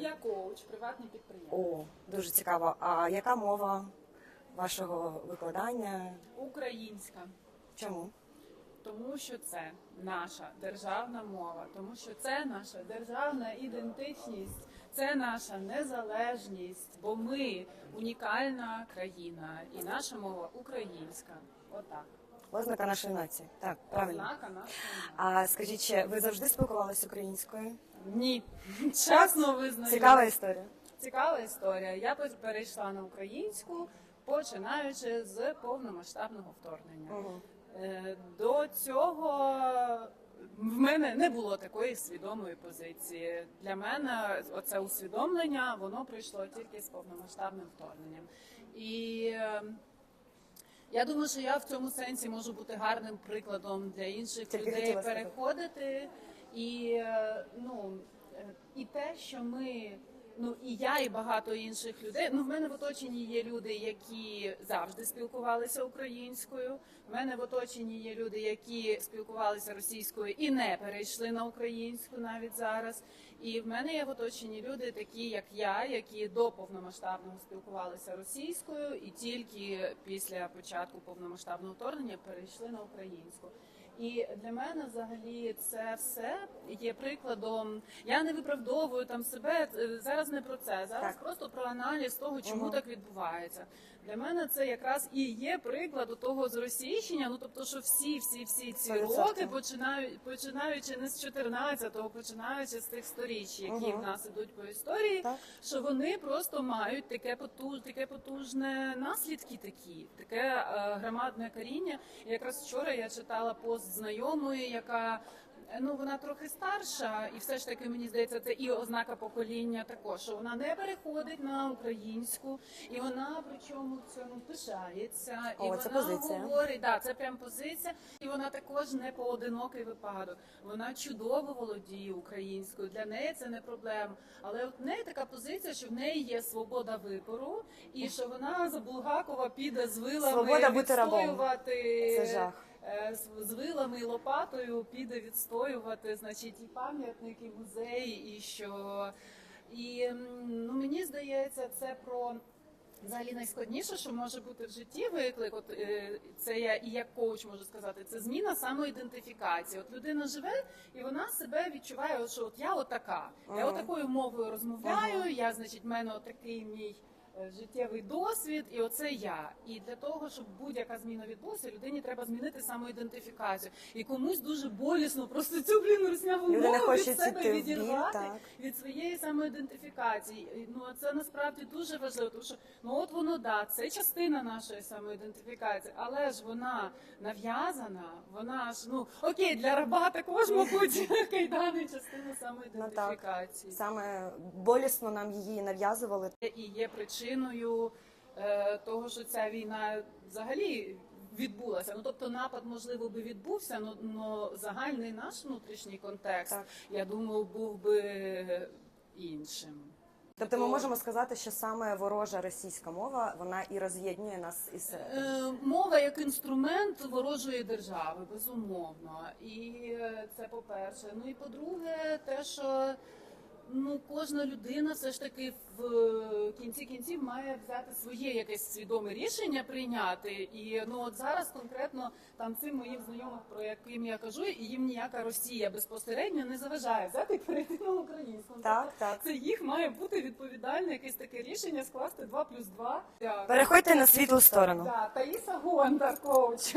Я коуч, приватний підприємець. О, дуже цікаво. А яка мова вашого викладання? Українська. Чому? Тому що це наша державна мова, тому що це наша державна ідентичність, це наша незалежність, бо ми унікальна країна, і наша мова українська. Отак. Ознака нашої нації. Так, правильно. Ознака нашої мови. А скажіть, ще, ви завжди спілкувалися українською? Ні, чесно визнаю. Цікава історія. Цікава історія. Я пер- перейшла на українську, починаючи з повномасштабного вторгнення. Угу. До цього в мене не було такої свідомої позиції. Для мене оце усвідомлення воно прийшло тільки з повномасштабним вторгненням. І е, я думаю, що я в цьому сенсі можу бути гарним прикладом для інших Тільки людей переходити. І е, ну е, і те, що ми. Ну і я, і багато інших людей. Ну, в мене в оточенні є люди, які завжди спілкувалися українською. В мене в оточенні є люди, які спілкувалися російською і не перейшли на українську навіть зараз. І в мене є в оточенні люди, такі як я, які до повномасштабного спілкувалися російською, і тільки після початку повномасштабного вторгнення перейшли на українську. І для мене взагалі це все є прикладом. Я не виправдовую там себе е, зараз не про це. Зараз Так. просто про аналіз того, чому Мгм. так відбувається. Для мене це якраз і є приклад того зросійщення. Ну тобто, що всі, всі, всі ці 100%. роки починають починаючи не з 14-го, починаючи з тих сторіч, які Мгм. в нас ідуть по історії, Так. що вони просто мають таке потуж, таке потужне наслідки, такі таке е, громадне коріння. І якраз вчора я читала пост знайомої, яка ну вона трохи старша, і все ж таки мені здається, це і ознака покоління також. Що вона не переходить на українську, і вона причому в цьому пишається. І О, вона позиція. говорить, да, це прям позиція, і вона також не поодинокий випадок. Вона чудово володіє українською. Для неї це не проблема. Але от в неї така позиція, що в неї є свобода вибору, і що вона за Булгакова піде з вилами відстоювати Це жах. Е, з- вилами і лопатою піде відстоювати, значить, і пам'ятник, і музей, і що. І ну, мені здається, це про. Взагалі найскладніше, що може бути в житті виклик, от е, це я і як коуч можу сказати, це зміна самоідентифікації. От людина живе і вона себе відчуває, що от я отака. Я отакою мовою розмовляю. Я, значить, в мене отакий мій життєвий досвід, і оце я. І для того, щоб будь-яка зміна відбулася, людині треба змінити самоідентифікацію. І комусь дуже болісно просто цю блін русняву мову від себе біль, відірвати від своєї самоідентифікації. Ну це насправді дуже важливо, тому що ну от воно да, це частина нашої самоідентифікації, але ж вона нав'язана, вона ж ну окей, для раба також, мабуть, кайдани частина Ну, самоідентифікації. Саме болісно нам її нав'язували. і є причиною е, того, що ця війна взагалі відбулася. Ну тобто напад, можливо, би відбувся, но, но загальний наш внутрішній контекст, Так. я думаю, був би іншим. Тобто ми можемо сказати, що саме ворожа російська мова вона і роз'єднує нас із Е, Мова як інструмент ворожої держави, безумовно. І е, це по-перше. Ну і по-друге, те, що ну кожна людина все ж таки в е, кінці кінців має взяти своє якесь свідоме рішення прийняти. І ну от зараз конкретно там цим моїм знайомим, про яким я кажу, і їм ніяка Росія безпосередньо не заважає взяти і перейти на українську. так, так. Це їх має бути відповідальне якесь таке рішення скласти 2 плюс 2. Переходьте на світлу сторону. Да, Таїса Гондар, коуч.